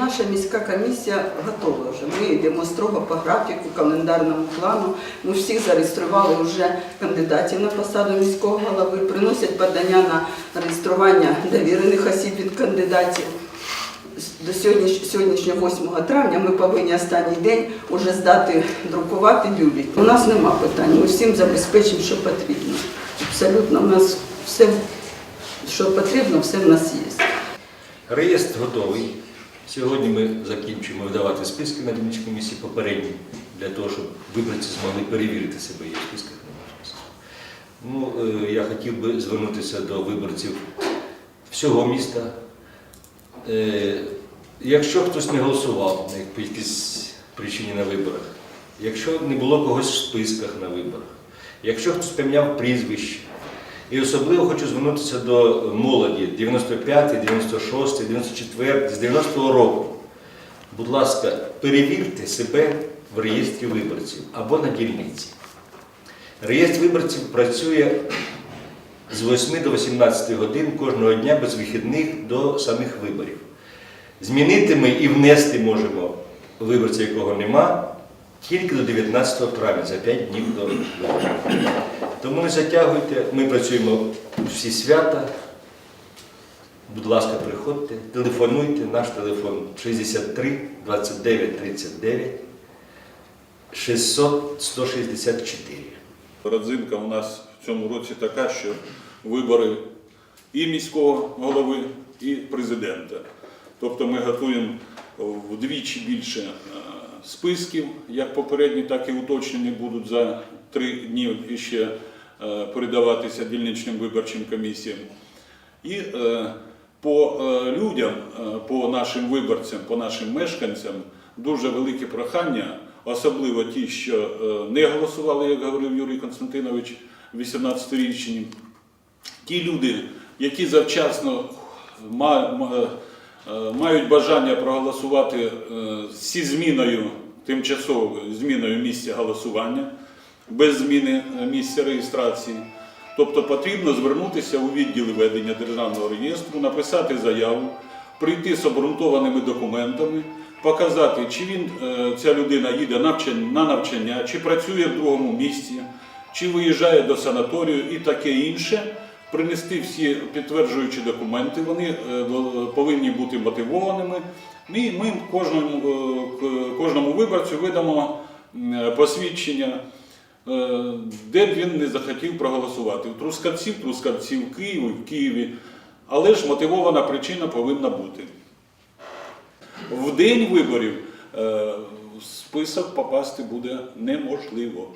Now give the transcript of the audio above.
Наша міська комісія готова вже. Ми йдемо строго по графіку, календарному плану. Ми всіх зареєстрували вже кандидатів на посаду міського голови, приносять подання на реєстрування довірених осіб від кандидатів. До сьогоднішнього 8 травня ми повинні останній день уже здати друкувати бюлетень. У нас нема питань, ми всім забезпечимо, що потрібно. Абсолютно, у нас все, що потрібно, все в нас є. Реєстр готовий. Сьогодні ми закінчимо видавати списки на дільничній комісії попередні, для того, щоб виборці змогли перевірити себе є в списках. Ну, е, я хотів би звернутися до виборців всього міста. Е, Якщо хтось не голосував по якійсь причині на виборах, якщо не було когось в списках на виборах, якщо хтось поміняв прізвище, і особливо хочу звернутися до молоді 95, 96, 94, з 90-го року. Будь ласка, перевірте себе в реєстрі виборців або на дільниці. Реєстр виборців працює з 8 до 18 годин кожного дня без вихідних до самих виборів. Змінити ми і внести можемо виборця, якого нема, тільки до 19 травня, за 5 днів до виборів. Тому не затягуйте, ми працюємо всі свята. Будь ласка, приходьте, телефонуйте, наш телефон 63 29 39 600 164. Родзинка у нас в цьому році така, що вибори і міського голови, і президента. Тобто ми готуємо вдвічі більше е, списків, як попередні, так і уточнені будуть за три дні ще е, передаватися дільничним виборчим комісіям. І е, по е, людям, по нашим виборцям, по нашим мешканцям дуже велике прохання, особливо ті, що не голосували, як говорив Юрій Константинович, 18-річні. Ті люди, які завчасно ма- ма- е, мають бажання проголосувати е, зі зміною, тимчасовою зміною місця голосування, без зміни е, місця реєстрації. Тобто потрібно звернутися у відділи ведення державного реєстру, написати заяву, прийти з обґрунтованими документами, показати, чи він, е, ця людина їде на навчання, чи працює в другому місці, чи виїжджає до санаторію і таке інше. Принести всі підтверджуючі документи, вони е, повинні бути мотивованими. І ми кожному, е, кожному виборцю видамо посвідчення, е, де б він не захотів проголосувати. В Трускавці, в Трускавці, в Києві, в Києві. Але ж мотивована причина повинна бути. В день виборів список попасти буде неможливо.